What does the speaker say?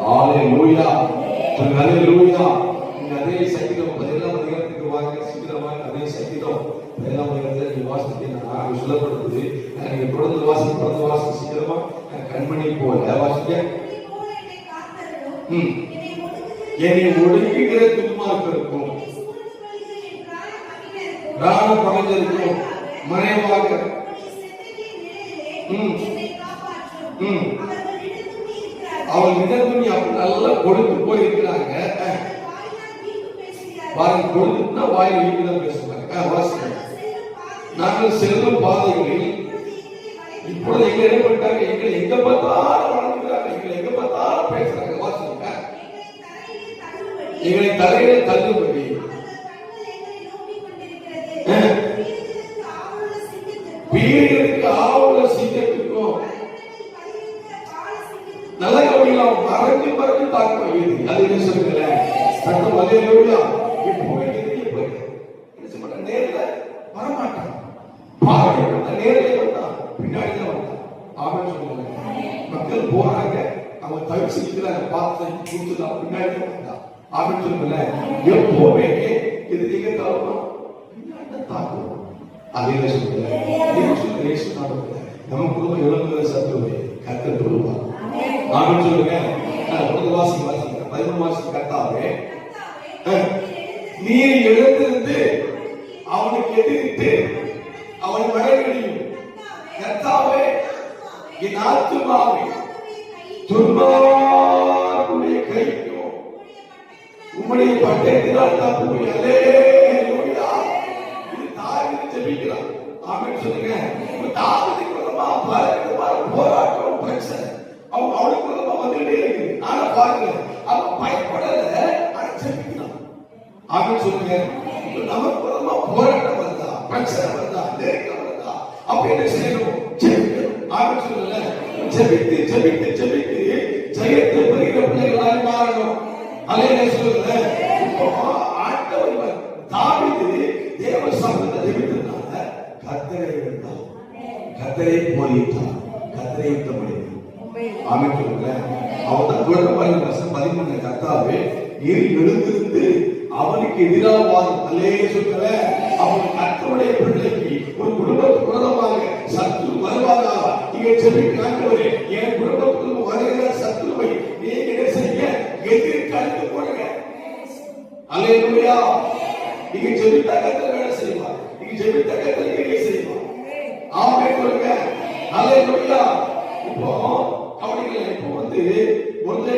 ஹalleluya ஹalleluya நீங்க அதே சங்கீதம் பதினேழாம் அதிகாரத்துக்கு வாங்க சீக்கிரமாக அதே சங்கீதம் பதினேழாம் அதிகாரத்தில் நீங்க வாசித்தீங்கன்னா சொல்லப்படுது நீங்க தொடர்ந்து வாசி தொடர்ந்து வாசி சீக்கிரமா கண்மணி போல. வாசிக்க ம். என்னை ஒடுக்குகிற துன்மார்க்கருக்கும் ராண பகஞ்சருக்கும் மறைவாக. ம். ம். அவள் இடத்துணி அப்படி நல்லா கொடுத்து போயிருக்கிறாங்க. பாருங்க கொடுத்துனா வாயில் வீட்டுதான் பேசுவாங்க. ஆ, நாங்கள் செல்லும் பாதைகளில் இப்பொழுது எங்க என்ன பண்ணிட்டாங்க? எங்களை எங்க பார்த்தாலும் வளர்க்கிறாங்க எங்களை எங்க பார்த்தாலும் பேசுறாங்க. வாசிங்க. எங்களை தலையில தள்ளுபடி. வீடுகளுக்கு ஆவல சிங்கத்துக்கும் நல்ல கவனிக்கலாம் மறைஞ்சு தாக்கம் வீடு அது என்ன சொல்லுங்கல சட்டம் வலையில இப்போ இப்போ என்ன சொல்ல நேர்ல வரமாட்டான். பாவை வந்தா வந்தான் பின்னாடி தான் வந்தான் மக்கள் போறாங்க. அவங்க தவிச்சு நிற்கிறாங்க பார்த்து கொடுத்துதான் பின்னாடி தான் வந்தான் ஆமென் சொல்லுங்க எப்பவுமே இது நீங்க தரணும் பின்னாடி தாக்கும் அதே சொல்லுங்க நம்ம குடும்பம் இழந்தது சத்துருவை கத்து கொடுப்பார். சொல்லுங்க ஒரு வாசி வாசிங்க பதிமூணு வாசி கத்தாவே நீர் எழுந்திருந்து அவனுக்கு எதிர்த்து அவன் வழங்கடியும் கர்த்தாவே என் ஆத்துமாவை துன்பாருடைய கைக்கும் உம்முடைய பட்டயத்தினால் தப்புமை. ஜெபிக்கிறான் ஆமென் சொல்லுங்க. தாவீது மூலமா போராட்டம் பிரச்சனை. அவன் அவனுக்கு ஆனா பாருங்க அவன் பயப்படல ஆனா ஜெபிக்கிறான் ஆமென் சொல்லுங்க. நமக்கு மூலமா போராட்டம் வருதா? பிரச்சனை வருதா? நெருக்கம் வருதா? அப்ப என்ன செய்யணும்? ஜெபிக்கணும் ஆமென் சொல்லுங்க. ஜெபித்து ஜெபித்து ஜெபித்து ஜெயத்தை பெறுகிற பிள்ளைகளாய் மாறணும். அலையில சொல்லுங்க. ஆண்டவர் தாவிது தேவ சமூகத்தை ஜெபித்ததுனால கத்தரை எடுத்தான் கத்தரை போதிட்டான் கத்தரை யுத்த முடியும் ஆமென் உலகமாய் வசம் பதிமூணு கத்தாவே நீர் எழுந்திருந்து அவனுக்கு எதிராக அல்லையே சொல்லல அவன் கத்தருடைய பிள்ளைக்கு ஒரு குடும்பத்துக்கு விரோதமாக சத்து வருவாங்க நீங்க செல்லி காட்டுவரே என் குடும்பத்துக்கு வருகிற சத்துருவை நீங்க என்ன செய்ய? எதிர்த்து அழுத்து போடுங்க. அல்லையா நீங்க செல்லி தகத்தில் வேலை செய்வா நீங்க செல்லி தகத்தில் வேலை செய்வா ஆமே கொடுங்க அல்லையா இப்போ கவனிக்கல இப்போ வந்து ಒಳ್ಳೆ